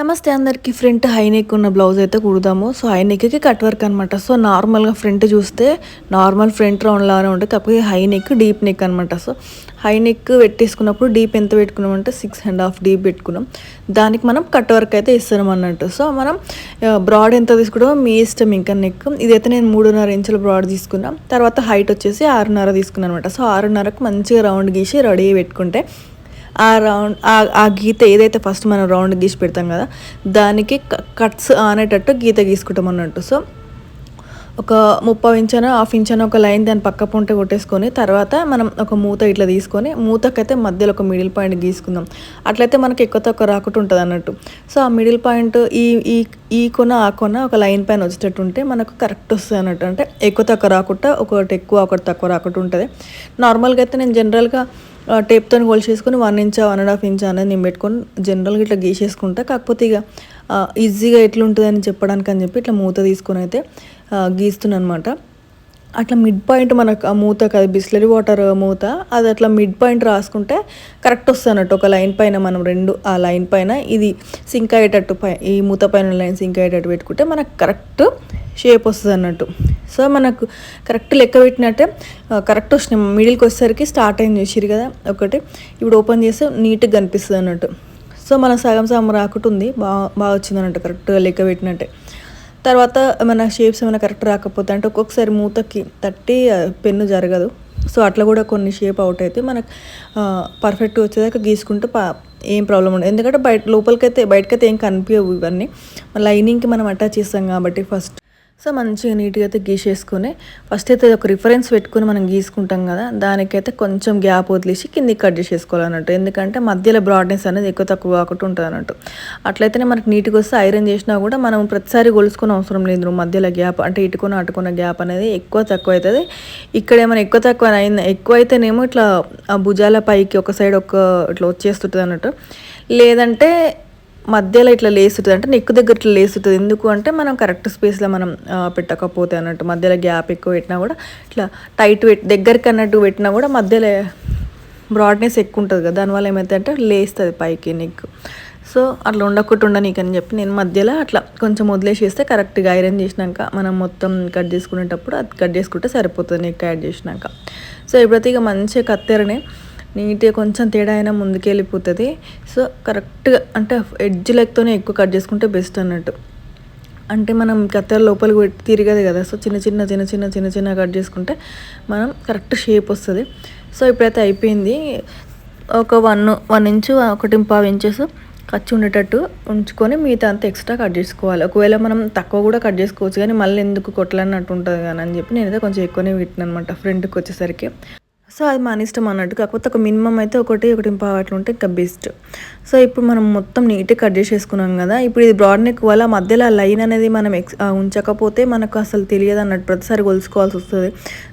నమస్తే అందరికీ. Front high neck ఉన్న బ్లౌజ్ అయితే కుడదాము. సో హై నెక్కి కట్ వర్క్ అనమాట సో నార్మల్గా ఫ్రంట్ చూస్తే నార్మల్ ఫ్రంట్ రౌండ్ లాగానే ఉంటుంది. కాకపోతే హై నెక్ డీప్ నెక్ అనమాట సో హై నెక్ పెట్టేసుకున్నప్పుడు డీప్ ఎంత పెట్టుకున్నాం అంటే సిక్స్ అండ్ హాఫ్ డీప్ పెట్టుకున్నాం. దానికి మనం కట్ వర్క్ అయితే ఇస్తున్నాం అన్నట్టు. సో మనం బ్రాడ్ ఎంత తీసుకుంటామో మీ ఇష్టం ఇంకా నెక్. ఇదైతే నేను మూడున్నర ఇంచుల బ్రాడ్ తీసుకున్నాం. తర్వాత హైట్ వచ్చేసి ఆరున్నర తీసుకున్నాను అనమాట సో ఆరున్నరకు మంచిగా రౌండ్ గీసి రెడీ పెట్టుకుంటే ఆ రౌండ్ ఆ గీత ఏదైతే ఫస్ట్ మనం రౌండ్ గీసి పెడతాం కదా దానికి కట్స్ అనేటట్టు గీత గీసుకుంటాం అన్నట్టు. సో ఒక ముప్పై ఇంచన హాఫ్ ఇంచన ఒక లైన్ దాని పక్క పొంట కొట్టేసుకొని తర్వాత మనం ఒక మూత ఇట్లా తీసుకొని మూతకైతే మధ్యలో ఒక మిడిల్ పాయింట్ గీసుకుందాం. అట్లయితే మనకి ఎక్కువ తక్కువ రాకుండా ఉంటుంది అన్నట్టు. సో ఆ మిడిల్ పాయింట్ ఈ ఈ ఈ కొన ఆ కొన ఒక లైన్ పైన వచ్చేటట్టు ఉంటే మనకు కరెక్ట్ వస్తుంది అన్నట్టు. అంటే ఎక్కువ తక్కువ రాకుండా ఒకటి ఎక్కువ ఒకటి తక్కువ రాకుండా ఉంటుంది. నార్మల్గా అయితే నేను జనరల్గా టేప్తో కొలిచేసుకొని one inch one and half inch అనేది నేను పెట్టుకొని జనరల్గా ఇట్లా గీసేసుకుంటా. కాకపోతే ఇక ఈజీగా ఎట్లుంటుంది అని చెప్పడానికి అని చెప్పి ఇట్లా మూత తీసుకొని అయితే గీస్తున్నాను అనమాట అట్లా మిడ్ పాయింట్ మనకు ఆ మూత కదా బిస్లరీ వాటర్ మూత అది అట్లా మిడ్ పాయింట్ రాసుకుంటే కరెక్ట్ వస్తుంది అన్నట్టు. ఒక లైన్ పైన మనం రెండు ఆ లైన్ పైన ఇది సింక్ అయ్యేటట్టు పై ఈ మూత పైన లైన్ సింక్ అయ్యేటట్టు పెట్టుకుంటే మనకు కరెక్ట్ షేప్ వస్తుంది అన్నట్టు. సో మనకు కరెక్ట్ లెక్క పెట్టినట్టే కరెక్ట్ వచ్చినాయి మిడిల్కి వచ్చేసరికి స్టార్ట్ అయింది చేసిరు కదా ఒకటి. ఇప్పుడు ఓపెన్ చేస్తే నీట్గా కనిపిస్తుంది అన్నట్టు. సో మన సగం సగం రాకుంటుంది బాగా బాగా వచ్చింది అన్నట్టు కరెక్ట్గా లెక్క పెట్టినట్టే. తర్వాత మన షేప్స్ ఏమైనా కరెక్ట్ రాకపోతే అంటే ఒక్కొక్కసారి మూతకి తట్టి పెన్ను జరగదు. సో అట్లా కూడా కొన్ని షేప్ అవుట్ అయితే మనకు పర్ఫెక్ట్ వచ్చేదాకా గీసుకుంటూ ఏం ప్రాబ్లం ఉండదు. ఎందుకంటే బయట లోపలికైతే బయటకైతే ఏం కనిపించవు ఇవన్నీ. లైనింగ్కి మనం అటాచ్ చేస్తాం కాబట్టి ఫస్ట్ సో మంచిగా నీట్గా అయితే గీసేసుకుని ఫస్ట్ అయితే ఒక రిఫరెన్స్ పెట్టుకుని మనం గీసుకుంటాం కదా దానికైతే కొంచెం గ్యాప్ వదిలేసి కిందికి కట్ చేసేసుకోవాలన్నట్టు. ఎందుకంటే మధ్యలో బ్రాడ్నెస్ అనేది ఎక్కువ తక్కువ కాకుండా ఉంటుంది అన్నట్టు అట్లయితేనే మనకి నీట్గా వస్తే ఐరన్ చేసినా కూడా మనం ప్రతిసారి గొలుసుకునే అవసరం లేదు మధ్యలో గ్యాప్ అంటే ఇటుకుని అటుకున్న గ్యాప్ అనేది ఎక్కువ తక్కువ అవుతుంది. ఇక్కడ ఏమైనా ఎక్కువ తక్కువ అయింది ఎక్కువ అయితేనేమో ఇట్లా ఆ భుజాల పైకి ఒక సైడ్ ఒక ఇట్లా వచ్చేస్తుంటుంది అన్నట్టు లేదంటే మధ్యలో ఇట్లా లేస్తుంటుంది అంటే నెక్ దగ్గర ఇట్లా లేస్తుంటుంది ఎందుకు అంటే మనం కరెక్ట్ స్పేస్లో మనం పెట్టకపోతే అన్నట్టు మధ్యలో గ్యాప్ ఎక్కువ పెట్టినా కూడా ఇట్లా టైట్ పెట్టి దగ్గరికి అన్నట్టు పెట్టినా కూడా మధ్యలో బ్రాడ్నెస్ ఎక్కువ ఉంటుంది కదా. దానివల్ల ఏమైతే లేస్తుంది పైకి నెక్ సో అట్లా ఉండకుండా ఉండనీకని చెప్పి నేను మధ్యలో అట్లా కొంచెం వదిలేసేస్తే కరెక్ట్గా ఐరన్ చేసినాక మనం మొత్తం కట్ చేసుకునేటప్పుడు అది కట్ చేసుకుంటే సరిపోతుంది నెక్ యాడ్ చేసినాక. సో ఎప్పుడైతే ఇక మంచిగా కత్తెరనే నీట్గా కొంచెం తేడా అయినా ముందుకెళ్ళిపోతుంది. సో కరెక్ట్గా అంటే ఎడ్జ్ లెక్తోనే ఎక్కువ కట్ చేసుకుంటే బెస్ట్ అన్నట్టు. అంటే మనం కత్తెర లోపలికి పెట్టి తిరగదు కదా. సో చిన్న చిన్న చిన్న చిన్న చిన్న చిన్న కట్ చేసుకుంటే మనం కరెక్ట్ షేప్ వస్తుంది. సో ఇప్పుడైతే అయిపోయింది. ఒక వన్ వన్ ఇంచు ఒకటి పావు ఇంచెస్ ఖర్చు ఉండేటట్టు ఉంచుకొని మిగతా అంతా ఎక్స్ట్రా కట్ చేసుకోవాలి. ఒకవేళ మనం తక్కువ కూడా కట్ చేసుకోవచ్చు. కానీ మళ్ళీ ఎందుకు కొట్టలన్నట్టు ఉంటుంది కానీ అని చెప్పి నేనైతే కొంచెం ఎక్కువనే పెట్టిన అనమాట ఫ్రంట్కి వచ్చేసరికి. సో అది మన ఇష్టం అన్నట్టు. కాకపోతే ఒక మినిమం అయితే ఒకటి ఒకటి పావు ఉంటే ఇంకా బెస్ట్ సో ఇప్పుడు మనం మొత్తం నీట్గా కట్ చేసేసుకున్నాం కదా ఇప్పుడు ఇది బ్రాడ్ నెక్ వల్ల మధ్యలో లైన్ అనేది మనం ఎక్స్ ఉంచకపోతే మనకు అసలు తెలియదు అన్నట్టు ప్రతిసారి కొలుసుకోవాల్సి వస్తుంది.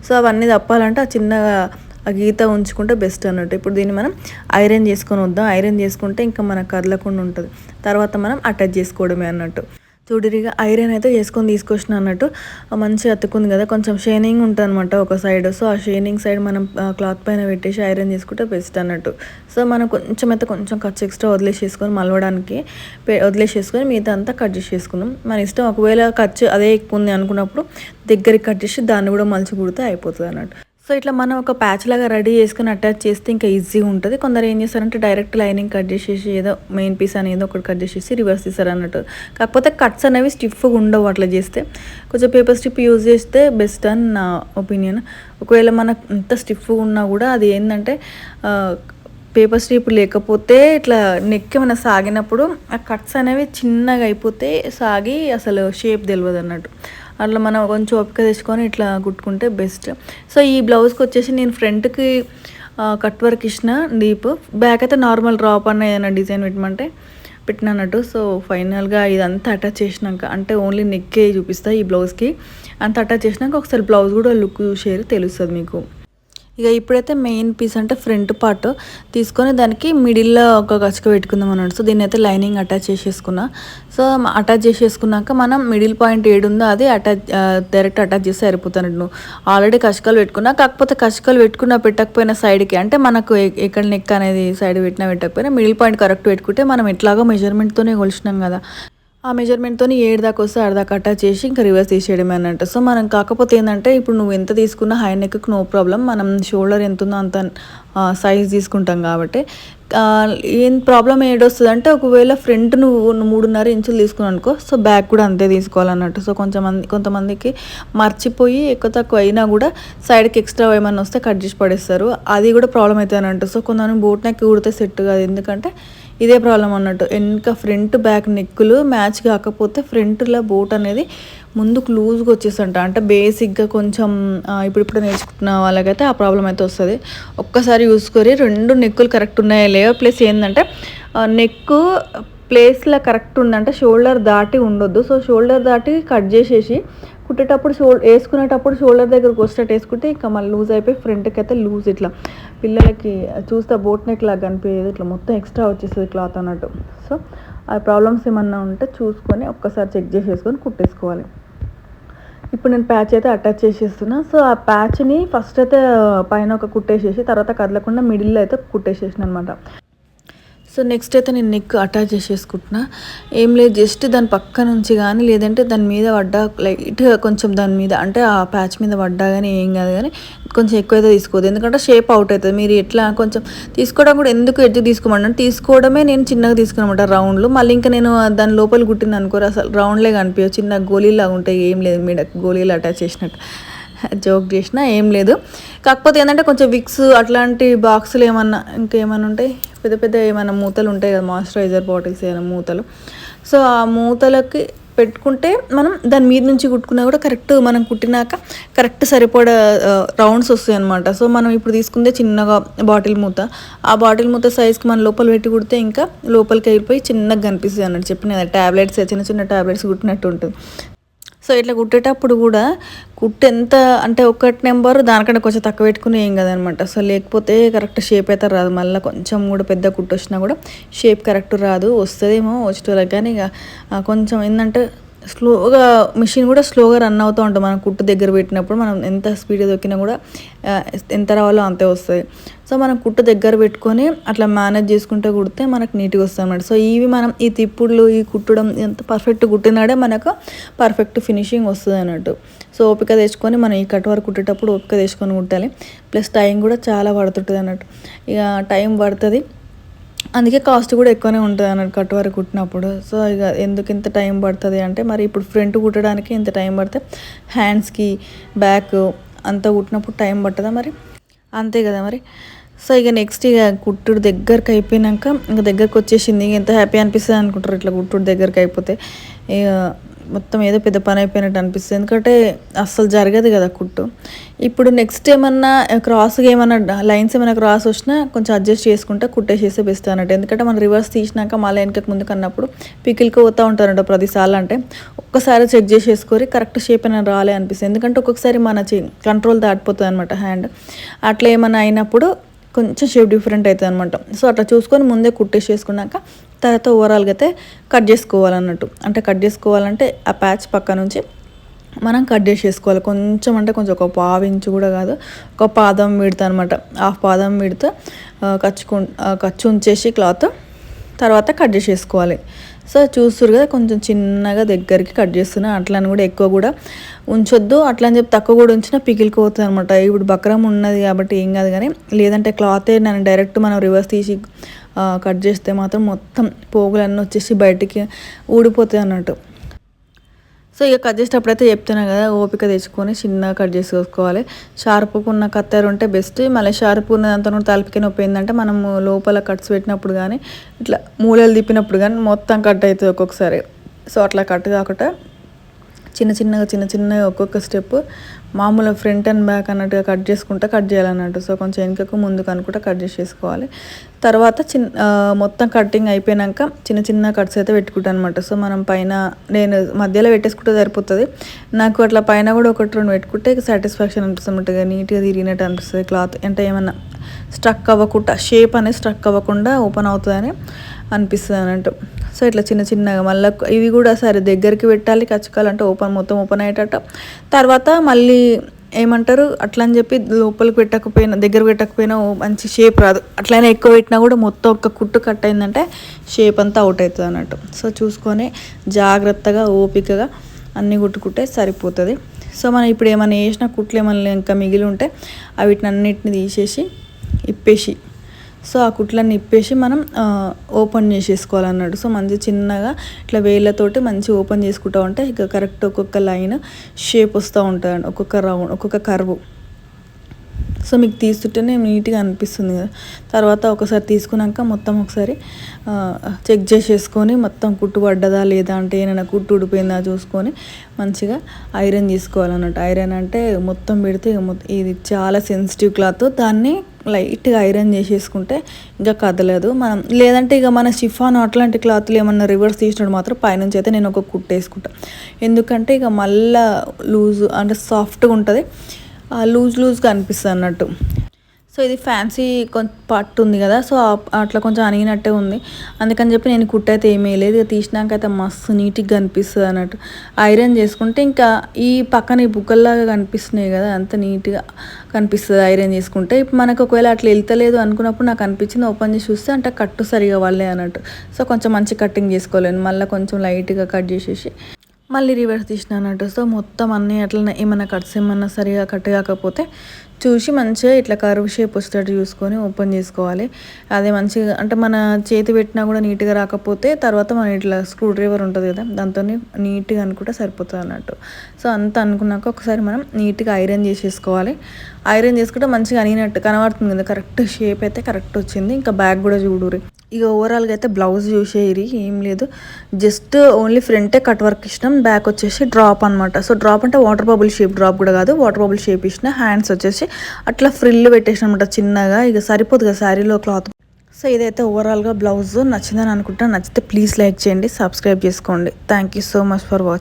సో అవన్నీ తప్పాలంటే ఆ చిన్నగా ఆ గీత ఉంచుకుంటే బెస్ట్ అన్నట్టు. ఇప్పుడు దీన్ని మనం ఐరన్ చేసుకొని వద్దాం. ఐరన్ చేసుకుంటే ఇంకా మనకు కదలకుండా ఉంటుంది. తర్వాత మనం అటాచ్ చేసుకోవడమే అన్నట్టు. చూడరిగా ఐరన్ అయితే చేసుకొని తీసుకొచ్చిన అన్నట్టు. మంచిగా అతుక్కుంది కదా. కొంచెం షైనింగ్ ఉంటుంది అనమాట ఒక సైడ్. సో ఆ షైనింగ్ సైడ్ మనం క్లాత్ పైన పెట్టేసి ఐరన్ చేసుకుంటే బెస్ట్ అన్నట్టు. సో మనం కొంచెం అయితే కొంచెం ఖర్చు ఎక్స్ట్రా వదిలేసేసుకొని మలవడానికి వదిలేసేసుకొని మిగతా అంతా కట్ చేసేసుకుందాం. మన ఇష్టం ఒకవేళ ఖర్చు అదే ఎక్కువ ఉంది అనుకున్నప్పుడు దగ్గరికి కట్ చేసి దాన్ని కూడా మలిచి కుడితే అయిపోతుంది అన్నట్టు సో ఇట్లా మనం ఒక ప్యాచ్ లాగా రెడీ చేసుకుని అటాచ్ చేస్తే ఇంకా ఈజీగా ఉంటుంది. కొందరు ఏం చేస్తారంటే డైరెక్ట్ లైనింగ్ కట్ చేసేసి ఏదో మెయిన్ పీస్ అని ఏదో ఒకటి కట్ చేసేసి రివర్స్ తీస్తారు అన్నట్టు. కాకపోతే కట్స్ అనేవి స్టిఫ్గా ఉండవు అట్లా చేస్తే. కొంచెం పేపర్ స్టిప్ యూజ్ చేస్తే బెస్ట్ అని నా ఒపీనియన్ ఒకవేళ మనకు ఎంత స్టిఫ్గా ఉన్నా కూడా అది ఏంటంటే పేపర్ స్ట్రిప్ లేకపోతే ఇట్లా నెక్ ఏమైనా సాగినప్పుడు ఆ కట్స్ అనేవి చిన్నగా అయిపోతే సాగి అసలు షేప్ తెలియదు అన్నట్టు. అట్లా మనం కొంచెం ఓపిక తెచ్చుకొని ఇట్లా కుట్టుకుంటే బెస్ట్ సో ఈ బ్లౌజ్కి వచ్చేసి నేను ఫ్రంట్కి కట్ వర్క్ ఇచ్చిన డీప్ బ్యాక్ అయితే నార్మల్ డ్రాప్ అన్న ఏదైనా డిజైన్ పెట్టమంటే పెట్టినట్టు సో ఫైనల్గా ఇదంతా అటాచ్ చేసినాక అంటే ఓన్లీ నెక్కే చూపిస్తా ఈ బ్లౌజ్కి అంత అటాచ్ చేసినాక ఒకసారి బ్లౌజ్ కూడా లుక్ చూసేది తెలుస్తుంది మీకు. ఇక ఇప్పుడైతే మెయిన్ పీస్ అంటే ఫ్రంట్ పార్ట్ తీసుకొని దానికి మిడిల్లో ఒక గచ్చక పెట్టుకుందాం అన్నాడు. సో దీన్ని అయితే లైనింగ్ అటాచ్ చేసేసుకున్నా. సో అటాచ్ చేసేసుకున్నాక మనం మిడిల్ పాయింట్ ఏడుందో అది అటాచ్ డైరెక్ట్ అటాచ్ చేస్తే సరిపోతాను నువ్వు ఆల్రెడీ కచకాలు పెట్టుకున్నా కాకపోతే కచకాలు పెట్టుకున్నా పెట్టకపోయినా సైడ్కి అంటే మనకు ఎక్కడ నెక్ అనేది సైడ్ పెట్టినా పెట్టకపోయినా మిడిల్ పాయింట్ కరెక్ట్ పెట్టుకుంటే మనం ఎట్లాగో మెజర్మెంట్తోనే కొలిచినాం కదా. ఆ మెజర్మెంట్తో ఏడు దాకా వస్తే ఆడ దాకా అటాచ్ చేసి ఇంకా రివర్స్ తీసేయడమే అన్నట్టు. సో మనం కాకపోతే ఏంటంటే ఇప్పుడు నువ్వు ఎంత తీసుకున్నా హై నెక్కి నో ప్రాబ్లం మనం షోల్డర్ ఎంత ఉందో అంత సైజ్ తీసుకుంటాం కాబట్టి. ఏం ప్రాబ్లం ఏడొస్తుంది అంటే ఒకవేళ ఫ్రంట్ నువ్వు మూడున్నర ఇంచులు తీసుకున్నావు అనుకో సో బ్యాక్ కూడా అంతే తీసుకోవాలన్నట్టు. సో కొంచెం కొంతమందికి మర్చిపోయి ఎక్కువ తక్కువ అయినా కూడా సైడ్కి ఎక్స్ట్రా ఏమైనా వస్తే కట్ చేసి పడేస్తారు. అది కూడా ప్రాబ్లం అవుతుంది అన్నట్టు సో కొంతమంది బోట్ నెక్ కుడితే సెట్ కాదు. ఎందుకంటే ఇదే ప్రాబ్లం అన్నట్టు. వెనక ఫ్రంట్ బ్యాక్ నెక్కులు మ్యాచ్ కాకపోతే ఫ్రంట్లో బూట్ అనేది ముందుకు లూజ్గా వచ్చేసంట అంటే బేసిక్గా కొంచెం ఇప్పుడిప్పుడు నేర్చుకుంటున్న వాళ్ళకైతే ఆ ప్రాబ్లం అయితే వస్తుంది. ఒక్కసారి చూసుకొని రెండు నెక్కులు కరెక్ట్ ఉన్నాయా లేవో? ప్లస్ ఏంటంటే నెక్ ప్లేస్లో కరెక్ట్ ఉందంటే షోల్డర్ దాటి ఉండొద్దు. సో షోల్డర్ దాటి కట్ చేసేసి కుట్టేటప్పుడు షోల్డర్ వేసుకునేటప్పుడు షోల్డర్ దగ్గరకు వచ్చేటట్టు వేసుకుంటే ఇంకా మళ్ళీ లూజ్ అయిపోయి ఫ్రంట్కి అయితే లూజ్ ఇట్లా. పిల్లలకి చూస్తే బోట్ నెక్ లాగా కనిపించేది. ఇట్లా మొత్తం ఎక్స్ట్రా వచ్చేస్తుంది క్లాత్ అన్నట్టు. సో ఆ ప్రాబ్లమ్స్ ఏమన్నా ఉంటే చూసుకొని ఒక్కసారి చెక్ చేసేసుకొని కుట్టేసుకోవాలి. ఇప్పుడు నేను ప్యాచ్ అయితే అటాచ్ చేసేస్తున్నా. సో ఆ ప్యాచ్ని ఫస్ట్ అయితే పైన ఒక కుట్టేసేసి తర్వాత కదలకుండా మిడిల్లో అయితే కుట్టేసేసిన అనమాట సో నెక్స్ట్ అయితే నేను నెక్ అటాచ్ చేసేసుకుంటున్నా. ఏం లేదు జస్ట్ దాని పక్క నుంచి కానీ లేదంటే దాని మీద పడ్డా లైట్గా కొంచెం దాని మీద అంటే ఆ ప్యాచ్ మీద పడ్డా కానీ ఏం కాదు కానీ కొంచెం ఎక్కువ అయితే తీసుకోవద్దు. ఎందుకంటే షేప్ అవుట్ అవుతుంది. మీరు ఎట్లా కొంచెం తీసుకోవడం కూడా ఎందుకు ఎడ్జ్ తీసుకోమంటే తీసుకోవడమే నేను చిన్నగా తీసుకున్నమాట రౌండ్లు మళ్ళీ ఇంకా నేను దాని లోపల కుట్టింది అనుకోరు అసలు రౌండ్లే కనిపించవు. చిన్న గోళీలాగా ఉంటాయి ఏం లేదు. మీద గోళీలు అటాచ్ చేసినట్టు. జోక్ చేసినా ఏం లేదు. కాకపోతే ఏంటంటే కొంచెం విక్స్ అట్లాంటి బాక్సులు ఏమన్నా ఇంకేమైనా ఉంటాయి? పెద్ద పెద్ద ఏమైనా మూతలు ఉంటాయి కదా మాయిశ్చరైజర్ బాటిల్స్ ఏమైనా మూతలు. సో ఆ మూతలకి పెట్టుకుంటే మనం దాని మీద నుంచి కుట్టుకున్నా కూడా కరెక్ట్ మనం కుట్టినాక కరెక్ట్ సరిపడా రౌండ్స్ వస్తాయి అనమాట సో మనం ఇప్పుడు తీసుకుందే చిన్నగా బాటిల్ మూత. ఆ బాటిల్ మూత సైజ్కి మనం లోపల పెట్టి కుడితే ఇంకా లోపలికి వెళ్ళిపోయి చిన్నగా కనిపిస్తుంది అన్నట్టు చెప్పిన ట్యాబ్లెట్స్ చిన్న చిన్న ట్యాబ్లెట్స్ కుట్టినట్టు ఉంటుంది. సో ఇట్లా కుట్టేటప్పుడు కూడా కుట్టు ఎంత అంటే ఒకటి నెంబర్ దానికంటే కొంచెం తక్కువ పెట్టుకుని ఏం కదనమాట. సో లేకపోతే కరెక్ట్ షేప్ అయితే రాదు. మళ్ళీ కొంచెం కూడా పెద్ద కుట్టు వచ్చినా కూడా షేప్ కరెక్ట్ రాదు. వస్తుందేమో వచ్చేటోళ్ళకి కానీ ఇక కొంచెం ఏంటంటే స్లోగా మిషన్ కూడా స్లోగా రన్ అవుతూ ఉంటుంది. మనం కుట్టు దగ్గర పెట్టినప్పుడు మనం ఎంత స్పీడ్ దొక్కినా కూడా ఎంత రావాలో అంతే వస్తుంది. సో మనం కుట్టు దగ్గర పెట్టుకొని అట్లా మేనేజ్ చేసుకుంటే కుడితే మనకు నీట్గా వస్తుంది అన్నమాట. సో ఇవి మనం ఈ తిప్పుళ్ళు ఈ కుట్టడం ఎంత పర్ఫెక్ట్ కుట్టినాడే మనకు పర్ఫెక్ట్ ఫినిషింగ్ వస్తుంది అన్నట్టు. సో ఓపిక తెచ్చుకొని మనం ఈ కట్ వరకు కుట్టేటప్పుడు ఓపిక తెచ్చుకొని కుట్టాలి. ప్లస్ టైం కూడా చాలా పడుతుంటుంది అన్నట్టు. ఇక టైం పడుతుంది. అందుకే కాస్ట్ కూడా ఎక్కువనే ఉంటుంది అన్నట్టు కట్ వరకు కుట్టినప్పుడు. సో ఇక ఎందుకు ఇంత టైం పడుతుంది అంటే మరి ఇప్పుడు ఫ్రంట్ కుట్టడానికి ఇంత టైం పడితే హ్యాండ్స్కి బ్యాక్ అంతా కుట్టినప్పుడు టైం పడుతుందా మరి? అంతే కదా మరి. సో ఇక నెక్స్ట్ ఇక కుట్టుడు దగ్గరకు అయిపోయినాక ఇంకా దగ్గరకు వచ్చేసింది. ఇంకా ఎంత హ్యాపీ అనిపిస్తుంది అనుకుంటారు ఇట్లా కుట్టుడు దగ్గరకు అయిపోతే. ఇక మొత్తం ఏదో పెద్ద పని అయిపోయినట్టు అనిపిస్తుంది. ఎందుకంటే అస్సలు జరగదు కదా కుట్టు. ఇప్పుడు నెక్స్ట్ ఏమన్నా క్రాస్గా ఏమన్నా లైన్స్ ఏమైనా క్రాస్ వచ్చినా కొంచెం అడ్జస్ట్ చేసుకుంటే కుట్టేసేస్తే బెస్ట్ అన్నట్టు. ఎందుకంటే మనం రివర్స్ తీసినాక మళ్ళీ వెనకకు ముందుకు అన్నప్పుడు పికిల్కి పోతూ ఉంటారంట ప్రతిసార్లు అంటే ఒక్కసారి చెక్ చేసేసుకొని కరెక్ట్ షేప్ అయినా రాలే అనిపిస్తుంది. ఎందుకంటే ఒక్కొక్కసారి మన కంట్రోల్ దాటిపోతుంది అనమాట హ్యాండ్ అట్లా ఏమైనా అయినప్పుడు కొంచెం షేప్ డిఫరెంట్ అవుతుంది అనమాట సో అట్లా చూసుకొని ముందే కుట్టేసేసుకున్నాక తర్వాత ఓవరాల్గా అయితే కట్ చేసుకోవాలన్నట్టు. అంటే కట్ చేసుకోవాలంటే ఆ ప్యాచ్ పక్క నుంచి మనం కట్ చేసేసుకోవాలి. కొంచెం అంటే కొంచెం ఒక పావు ఇంచు కూడా కాదు ఒక పాదం విడత అనమాట హాఫ్ పాదం విడత కచ్చుకు కచ్చు ఉంచేసి క్లాత్ తర్వాత కట్ చేసేసుకోవాలి. సో చూస్తురు కదా కొంచెం చిన్నగా దగ్గరికి కట్ చేస్తున్నా. అట్లని కూడా ఎక్కువ కూడా ఉంచొద్దు. అట్లా అని చెప్పి తక్కువ కూడా ఉంచినా పిగిలిపోతుంది అనమాట ఇప్పుడు బక్రం ఉన్నది కాబట్టి ఏం కాదు కానీ లేదంటే క్లాతే నన్ను డైరెక్ట్ మనం రివర్స్ తీసి కట్ చేస్తే మాత్రం మొత్తం పోగులన్నీ వచ్చేసి బయటికి ఊడిపోతాయి అన్నట్టు. సో ఇక కట్ చేసేటప్పుడు అయితే చెప్తున్నా కదా ఓపిక తెచ్చుకొని చిన్నగా కట్ చేసుకోవాలి. షార్ప్గా ఉన్న కత్తెర ఉంటే బెస్ట్ మళ్ళీ షార్ప్ ఉన్నదంతా కూడా తలపికి నొప్పి ఏంటంటే మనం లోపల కట్స్ పెట్టినప్పుడు కానీ ఇట్లా మూలలు తిప్పినప్పుడు కానీ మొత్తం కట్ అవుతుంది ఒక్కొక్కసారి. సో అట్లా కట్ కాకుండా చిన్న చిన్నగా చిన్న చిన్నగా ఒక్కొక్క స్టెప్ మామూలు ఫ్రంట్ అండ్ బ్యాక్ అన్నట్టుగా కట్ చేసుకుంటా కట్ చేయాలన్నట్టు. సో కొంచెం వెనుకకు ముందుకు అనుకుంటా కట్ చేసేసుకోవాలి. తర్వాత చిన్న మొత్తం కటింగ్ అయిపోయాక చిన్న చిన్న కట్స్ అయితే పెట్టుకుంటాను అనమాట సో మనం పైన నేను మధ్యలో పెట్టేసుకుంటే సరిపోతుంది. నాకు అట్లా పైన కూడా ఒకటి రెండు పెట్టుకుంటే సాటిస్ఫాక్షన్ అనిపిస్తుంది అన్నట్టుగా నీట్గా తిరిగినట్టు అనిపిస్తుంది. క్లాత్ అంటే ఏమన్నా స్ట్రక్ అవ్వకుండా షేప్ అనేది స్ట్రక్ అవ్వకుండా ఓపెన్ అవుతుందని అనిపిస్తుంది అన్నట్టు. సో ఇట్లా చిన్న చిన్నగా మళ్ళీ ఇవి కూడా సరే దగ్గరికి పెట్టాలి కచ్చుకాలంటే ఓపెన్ మొత్తం ఓపెన్ అయ్యేటట్టు. తర్వాత మళ్ళీ ఏమంటారు అట్లా అని చెప్పి లోపలికి పెట్టకపోయినా దగ్గర పెట్టకపోయినా మంచి షేప్ రాదు. అట్లనే ఎక్కువ పెట్టినా కూడా మొత్తం ఒక కుట్టు కట్ అయిందంటే షేప్ అంతా అవుట్ అవుతుంది అన్నట్టు. సో చూసుకొని జాగ్రత్తగా ఓపికగా అన్నీ కుట్టుకుంటే సరిపోతుంది. సో మనం ఇప్పుడు ఏమైనా వేసిన కుట్లు ఏమైనా ఇంకా మిగిలి ఉంటే అవిటిని అన్నిటిని తీసేసి ఇప్పేసి సో ఆ కుట్లన్నీ ఇప్పేసి మనం ఓపెన్ చేసేసుకోవాలన్నాడు. సో మంచి చిన్నగా ఇట్లా వేళ్ళతోటి మంచి ఓపెన్ చేసుకుంటా ఉంటే ఇక కరెక్ట్ ఒక్కొక్క లైన్ షేప్ వస్తూ ఉంటుంది ఒక్కొక్క రౌండ్ ఒక్కొక్క కర్వ్. సో మీకు తీస్తుంటేనే నీట్గా అనిపిస్తుంది కదా. తర్వాత ఒకసారి తీసుకున్నాక మొత్తం ఒకసారి చెక్ చేసేసుకొని మొత్తం కుట్టు పడ్డదా లేదా అంటే ఏమైనా కుట్టు ఉడిపోయిందా చూసుకొని మంచిగా ఐరన్ చేసుకోవాలన్నట్టు. ఐరన్ అంటే మొత్తం పెడితే ఇక ఇది చాలా సెన్సిటివ్ క్లాత్. దాన్ని లైట్గా ఐరన్ చేసేసుకుంటే ఇంకా కదలదు. మనం లేదంటే ఇక మన షిఫాన్ అట్లాంటి క్లాత్లు ఏమన్నా రివర్స్ తీసినప్పుడు మాత్రం పైనుంచి అయితే నేను ఒక కుట్టు వేసుకుంటా. ఎందుకంటే ఇక మళ్ళా లూజ్ అంటే సాఫ్ట్గా ఉంటుంది. లూజ్ లూజ్గా అనిపిస్తుంది అన్నట్టు సో ఇది ఫ్యాన్సీ పట్టు ఉంది కదా సో అట్లా కొంచెం అనిగినట్టే ఉంది. అందుకని చెప్పి నేను కుట్ట అయితే ఏమీ లేదు. తీసినాక అయితే మస్తు నీట్గా కనిపిస్తుంది అన్నట్టు. ఐరన్ చేసుకుంటే ఇంకా ఈ పక్కన ఈ బుక్కల్లాగా కనిపిస్తున్నాయి కదా అంత నీట్గా కనిపిస్తుంది ఐరన్ చేసుకుంటే. ఇప్పుడు మనకు ఒకవేళ అట్లా వెళ్తలేదు అనుకున్నప్పుడు నాకు అనిపించింది ఓపెన్ చేసి చూస్తే అంటే కట్టు సరిగా వాళ్ళే అన్నట్టు. సో కొంచెం మంచి కటింగ్ చేసుకోలేను. మళ్ళీ కొంచెం లైట్గా కట్ చేసేసి మళ్ళీ రివర్స్ తీసిన అన్నట్టు సో మొత్తం అన్నీ అట్లా ఏమైనా కట్స్ ఏమన్నా సరిగా కట్ కాకపోతే చూసి మంచిగా ఇట్లా కర్వ్ షేప్ వచ్చేటట్టు చూసుకొని ఓపెన్ చేసుకోవాలి. అదే మంచిగా అంటే మన చేతి పెట్టినా కూడా నీట్గా రాకపోతే తర్వాత మన ఇట్లా స్క్రూ డ్రైవర్ ఉంటుంది కదా దాంతో నీట్గా అనుకుంటే సరిపోతుంది అన్నట్టు. సో అంత అనుకున్నాక ఒకసారి మనం నీట్గా ఐరన్ చేసేసుకోవాలి. ఐరన్ చేసుకుంటే మంచిగా అనిగినట్టు కనబడుతుంది కదా కరెక్ట్ షేప్ అయితే కరెక్ట్ వచ్చింది. ఇంకా బ్యాగ్ కూడా చూడురి ఇక ఓవరాల్గా అయితే బ్లౌజ్ చూసేయరి ఏం లేదు. జస్ట్ ఓన్లీ ఫ్రంటే కట్ వర్క్ ఇష్టం బ్యాక్ వచ్చేసి డ్రాప్ అనమాట సో డ్రాప్ అంటే వాటర్ బబుల్ షేప్ డ్రాప్ కూడా కాదు వాటర్ బబుల్ షేప్ ఇచ్చిన హ్యాండ్స్ వచ్చేసి అట్లా ఫ్రిల్ పెట్టేసిన అనమాట చిన్నగా. ఇక సరిపోదు కదా శారీలో క్లాత్ సో ఇదైతే ఓవరాల్గా బ్లౌజ్ నచ్చిందని అనుకుంటా నచ్చితే ప్లీజ్ లైక్ చేయండి సబ్స్క్రైబ్ చేసుకోండి. Thank you so much for watching